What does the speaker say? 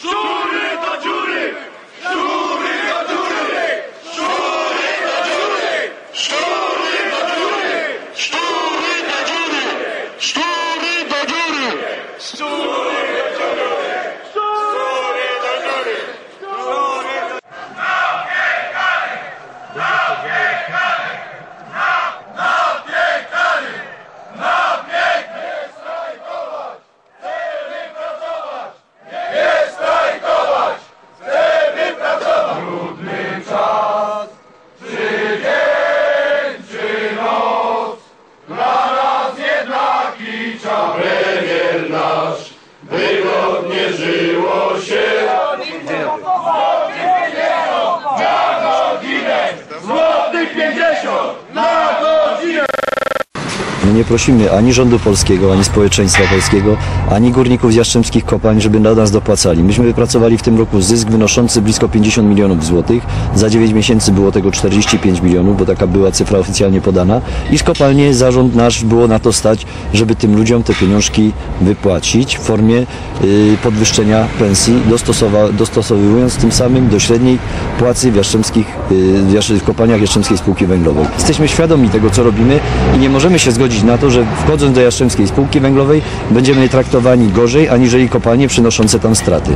Штуры до дюры! Штуры! Premier nasz, wygodnie żyło się nie prosimy ani rządu polskiego, ani społeczeństwa polskiego, ani górników z Jastrzębskich Kopalń, żeby na nas dopłacali. Myśmy wypracowali w tym roku zysk wynoszący blisko 50 milionów złotych. Za 9 miesięcy było tego 45 milionów, bo taka była cyfra oficjalnie podana. I z kopalnie zarząd nasz było na to stać, żeby tym ludziom te pieniążki wypłacić w formie y, podwyższenia pensji, dostosowując tym samym do średniej płacy w, Jastrzębskich, y, w kopalniach Jastrzębskiej Spółki Węglowej. Jesteśmy świadomi tego, co robimy i nie możemy się zgodzić na to, że wchodząc do Jastrzębskiej Spółki Węglowej będziemy traktowani gorzej, aniżeli kopalnie przynoszące tam straty.